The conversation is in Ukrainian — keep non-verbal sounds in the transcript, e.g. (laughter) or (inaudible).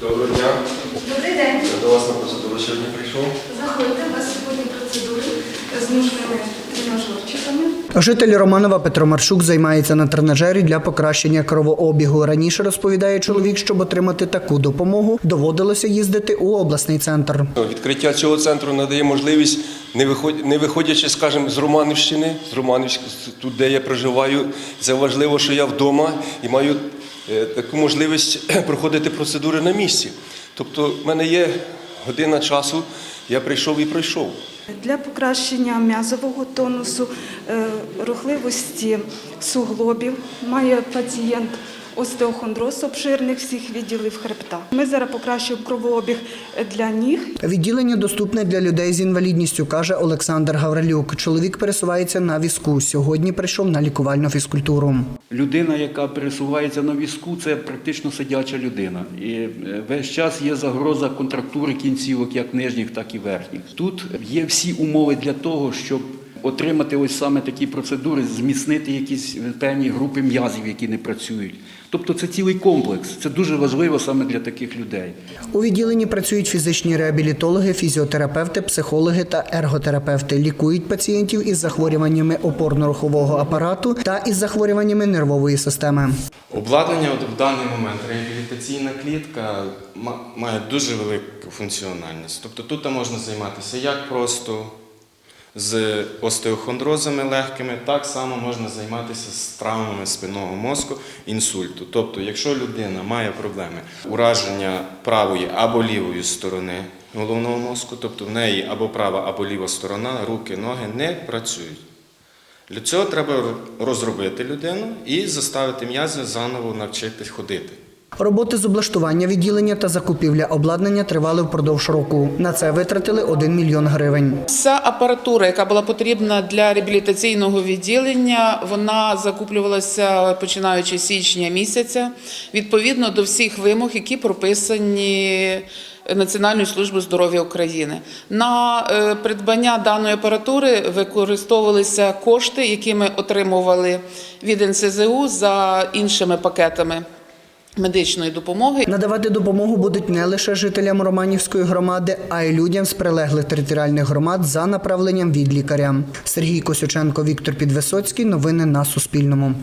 Доброго дня. Добрий день. Я до вас на процедуру сьогодні прийшов. Заходьте, у вас сьогодні процедури з нужними тренажерчиками. Житель Романова Петро Маршук займається на тренажері для покращення кровообігу. Раніше розповідає чоловік, щоб отримати таку допомогу, доводилося їздити у обласний центр. Відкриття цього центру надає можливість, не виходячи, скажімо, з Романівщини, з Романівськ, тут, де я проживаю, це важливо, що я вдома і маю таку можливість (clears throat) проходити процедури на місці. Тобто, в мене є година часу, я прийшов і пройшов. Для покращення м'язового тонусу, е, рухливості суглобів має пацієнт остеохондроз обширних всіх відділів хребта. Ми зараз покращуємо кровообіг для ніг Відділення доступне для людей з інвалідністю, каже Олександр Гаврилюк. Чоловік пересувається на візку. Сьогодні прийшов на лікувальну фізкультуру. Людина, яка пересувається на візку, це практично сидяча людина. І е, весь час є загроза контрактури кінцівок, як нижніх, так і верхніх. Тут є всі умови для того, щоб отримати ось саме такі процедури, зміцнити якісь певні групи м'язів, які не працюють. Тобто це цілий комплекс. Це дуже важливо саме для таких людей. У відділенні працюють фізичні реабілітологи, фізіотерапевти, психологи та ерготерапевти. Лікують пацієнтів із захворюваннями опорно-рухового апарату та із захворюваннями нервової системи. Обладнання от в даний момент реабілітаційна клітка ма- має дуже велику функціональність. Тобто тут можна займатися як просто з остеохондрозами легкими, так само можна займатися з травмами спинного мозку, інсульту. Тобто, якщо людина має проблеми ураження правої або лівої сторони головного мозку, тобто в неї або права, або ліва сторона, руки, ноги не працюють. Для цього треба розробити людину і заставити м'язи заново навчитись ходити. Роботи з облаштування відділення та закупівля обладнання тривали впродовж року. На це витратили 1 мільйон гривень. Вся апаратура, яка була потрібна для реабілітаційного відділення, вона закуплювалася починаючи з січня місяця, відповідно до всіх вимог, які прописані Національною службою здоров'я України. На е, придбання даної апаратури використовувалися кошти, які ми отримували від НСЗУ за іншими пакетами медичної допомоги. Надавати допомогу будуть не лише жителям Романівської громади, а й людям з прилеглих територіальних громад за направленням від лікаря. Сергій Косюченко, Віктор Підвисоцький. Новини на Суспільному.